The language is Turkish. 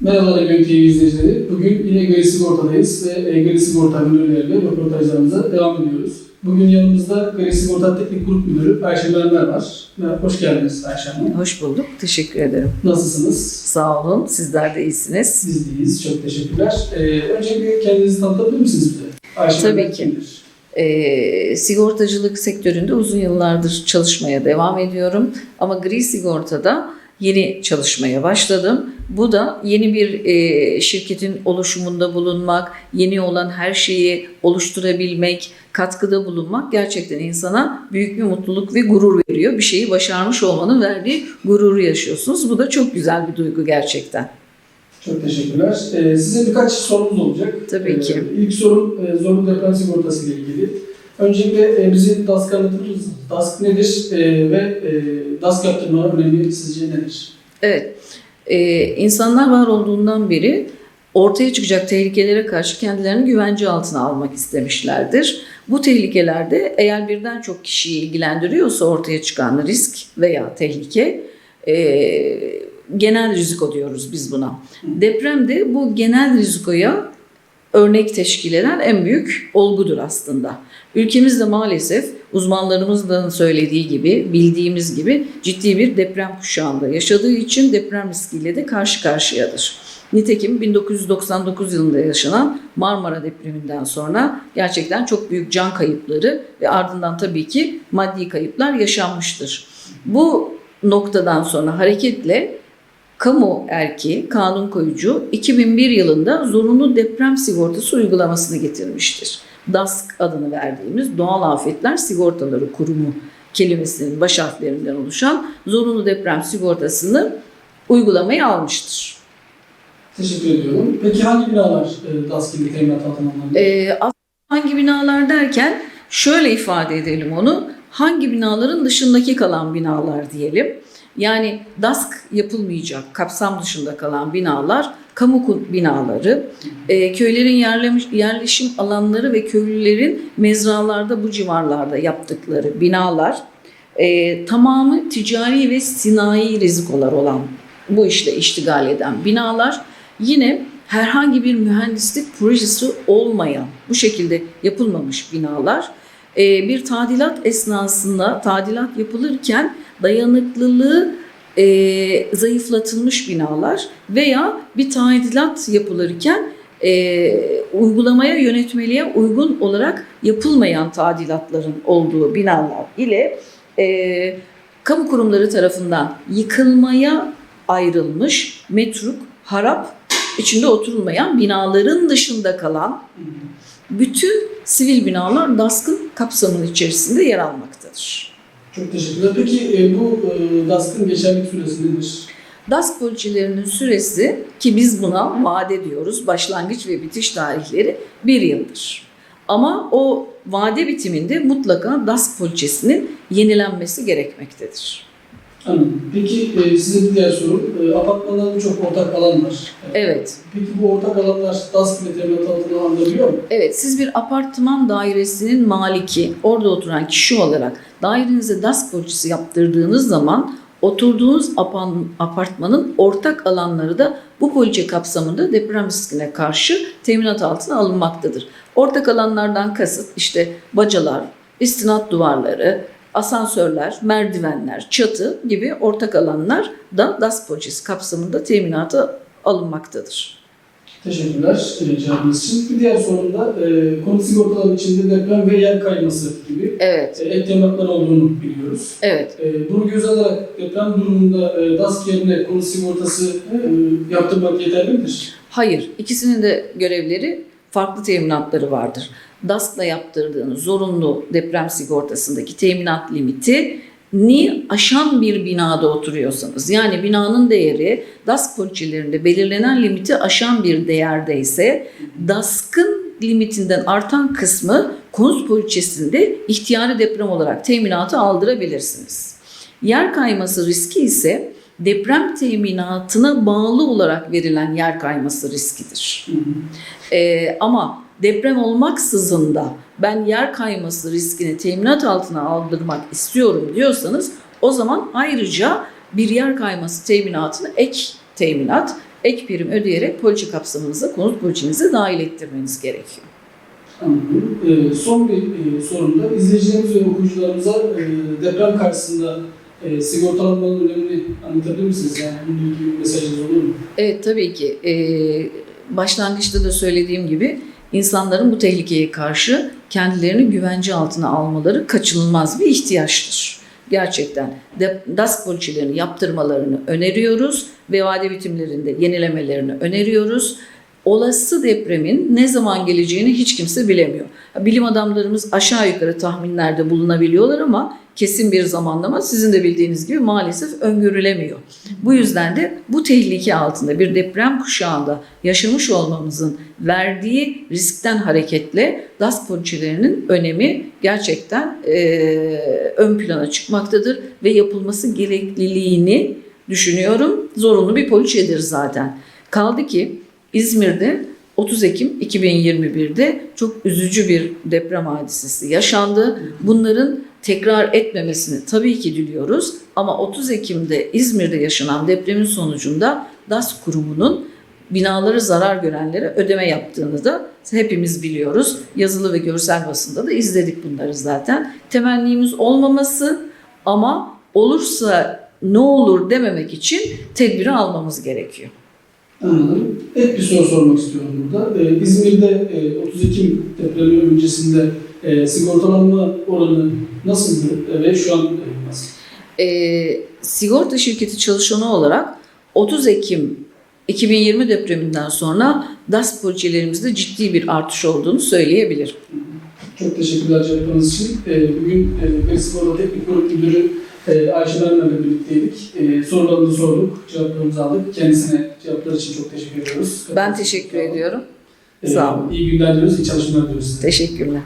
Merhabalar Egri TV izleyicileri. Bugün yine Gri Sigorta'dayız ve e, Gri Sigorta müdürleriyle röportajlarımıza devam ediyoruz. Bugün yanımızda Gri Sigorta Teknik Grup Müdürü Ayşe Görenler var. Merhaba, hoş geldiniz Ayşe Hanım. Hoş bulduk. Teşekkür ederim. Nasılsınız? Sağ olun. Sizler de iyisiniz. Biz deyiz. Çok teşekkürler. Ee, öncelikle kendinizi tanıtabilir misiniz bize? Ayşe Tabii Görenler ki. kimdir? Ee, sigortacılık sektöründe uzun yıllardır çalışmaya devam ediyorum. Ama gri sigortada yeni çalışmaya başladım. Bu da yeni bir e, şirketin oluşumunda bulunmak, yeni olan her şeyi oluşturabilmek, katkıda bulunmak gerçekten insana büyük bir mutluluk ve gurur veriyor. Bir şeyi başarmış olmanın verdiği gururu yaşıyorsunuz. Bu da çok güzel bir duygu gerçekten. Çok teşekkürler. Ee, size birkaç sorumuz olacak. Tabii ki. Ee, ilk sorum e, zorunlu deprem sigortası ile ilgili. Öncelikle e, bizi DASK anlatır mısınız? DASK nedir e, ve e, DASK yaptırma önemi sizce nedir? Evet, ee, insanlar var olduğundan beri ortaya çıkacak tehlikelere karşı kendilerini güvence altına almak istemişlerdir. Bu tehlikelerde eğer birden çok kişiyi ilgilendiriyorsa ortaya çıkan risk veya tehlike e, genel riziko diyoruz biz buna. Depremde bu genel rizikoya örnek teşkil eden en büyük olgudur aslında. Ülkemizde maalesef uzmanlarımızın söylediği gibi, bildiğimiz gibi ciddi bir deprem kuşağında yaşadığı için deprem riskiyle de karşı karşıyadır. Nitekim 1999 yılında yaşanan Marmara depreminden sonra gerçekten çok büyük can kayıpları ve ardından tabii ki maddi kayıplar yaşanmıştır. Bu noktadan sonra hareketle kamu erki, kanun koyucu 2001 yılında zorunlu deprem sigortası uygulamasını getirmiştir. DASK adını verdiğimiz Doğal Afetler Sigortaları Kurumu kelimesinin baş harflerinden oluşan zorunlu deprem sigortasını uygulamaya almıştır. Teşekkür ediyorum. Peki hangi binalar e, DASK gibi teminat altına alınabilir? Aslında hangi binalar derken şöyle ifade edelim onu. Hangi binaların dışındaki kalan binalar diyelim. Yani DASK yapılmayacak, kapsam dışında kalan binalar, kamu binaları, e, köylerin yerlemiş, yerleşim alanları ve köylülerin mezralarda bu civarlarda yaptıkları binalar, e, tamamı ticari ve sinayi rizikolar olan bu işle iştigal eden binalar, yine herhangi bir mühendislik projesi olmayan, bu şekilde yapılmamış binalar, e, bir tadilat esnasında tadilat yapılırken dayanıklılığı e, zayıflatılmış binalar veya bir tadilat yapılırken e, uygulamaya yönetmeliğe uygun olarak yapılmayan tadilatların olduğu binalar ile e, kamu kurumları tarafından yıkılmaya ayrılmış metruk, harap içinde oturulmayan binaların dışında kalan bütün sivil binalar DASK'ın kapsamının içerisinde yer almaktadır. Çok teşekkürler. Peki e, bu e, DASK'ın geçerlilik süresi nedir? DASK poliçelerinin süresi ki biz buna vade diyoruz, başlangıç ve bitiş tarihleri bir yıldır. Ama o vade bitiminde mutlaka DASK poliçesinin yenilenmesi gerekmektedir. Anladım. Peki e, size bir diğer sorum. E, apartmanlarda çok ortak alan var. E, Evet. Peki bu ortak alanlar DASK ile teminat altına alınabiliyor mu? Evet, siz bir apartman dairesinin maliki, orada oturan kişi olarak dairenize DASK poliçesi yaptırdığınız zaman oturduğunuz apartmanın ortak alanları da bu poliçe kapsamında deprem riskine karşı teminat altına alınmaktadır. Ortak alanlardan kasıt işte bacalar, istinat duvarları, asansörler, merdivenler, çatı gibi ortak alanlar da poliçesi kapsamında teminata alınmaktadır. Teşekkürler e, cevabınız için. Bir diğer sorum da e, konut sigortaları içinde deprem ve yer kayması gibi Evet, e, ek teminatlar olduğunu biliyoruz. evet. E, bunu göz alarak deprem durumunda e, DASK yerine konut sigortası e, yaptırmak yeterli midir? Hayır, ikisinin de görevleri farklı teminatları vardır. DASK'la yaptırdığınız zorunlu deprem sigortasındaki teminat limiti ni aşan bir binada oturuyorsanız yani binanın değeri DASK poliçelerinde belirlenen limiti aşan bir değerdeyse DASK'ın limitinden artan kısmı konut poliçesinde ihtiyari deprem olarak teminatı aldırabilirsiniz. Yer kayması riski ise deprem teminatına bağlı olarak verilen yer kayması riskidir. Hı hı. Ee, ama deprem olmaksızın da ben yer kayması riskini teminat altına aldırmak istiyorum diyorsanız o zaman ayrıca bir yer kayması teminatını ek teminat, ek prim ödeyerek poliçe kapsamınıza, konut poliçenize dahil ettirmeniz gerekiyor. Anladım. Ee, son bir e, sorum da izleyicilerimiz ve okuyucularımıza e, deprem karşısında e, sigortalanmanın önemini anlatabilir misiniz? Yani bununla ilgili bir mesajınız olur mu? Evet tabii ki. Ee, başlangıçta da söylediğim gibi insanların bu tehlikeye karşı kendilerini güvence altına almaları kaçınılmaz bir ihtiyaçtır. Gerçekten DASK poliçelerini yaptırmalarını öneriyoruz ve vade bitimlerinde yenilemelerini öneriyoruz. Olası depremin ne zaman geleceğini hiç kimse bilemiyor. Bilim adamlarımız aşağı yukarı tahminlerde bulunabiliyorlar ama kesin bir zamanlama sizin de bildiğiniz gibi maalesef öngörülemiyor. Bu yüzden de bu tehlike altında bir deprem kuşağında yaşamış olmamızın verdiği riskten hareketle DAS poliçelerinin önemi gerçekten eee, ön plana çıkmaktadır ve yapılması gerekliliğini düşünüyorum. Zorunlu bir poliçedir zaten. Kaldı ki İzmir'de 30 Ekim 2021'de çok üzücü bir deprem hadisesi yaşandı. Bunların tekrar etmemesini tabii ki diliyoruz ama 30 Ekim'de İzmir'de yaşanan depremin sonucunda DAS kurumunun binaları zarar görenlere ödeme yaptığını da hepimiz biliyoruz. Yazılı ve görsel basında da izledik bunları zaten. Temennimiz olmaması ama olursa ne olur dememek için tedbiri almamız gerekiyor. Anladım. Ek bir soru sormak istiyorum burada. Ee, İzmir'de e, 30 Ekim depremi öncesinde e, sigortalanma oranı nasıldı e, ve şu an e, nasıl? e, sigorta şirketi çalışanı olarak 30 Ekim 2020 depreminden sonra DAS poliçelerimizde ciddi bir artış olduğunu söyleyebilirim. Çok teşekkürler cevaplarınız için. E, bugün e, Teknik Grup Müdürü e, Ayşe Benler'le birlikteydik. E, sorularımızı sorduk, cevaplarımızı aldık. Kendisine cevaplar için çok teşekkür ediyoruz. Ben teşekkür ediyorum. E, Sağ olun. İyi günler diliyoruz, iyi çalışmalar diliyoruz. Teşekkürler.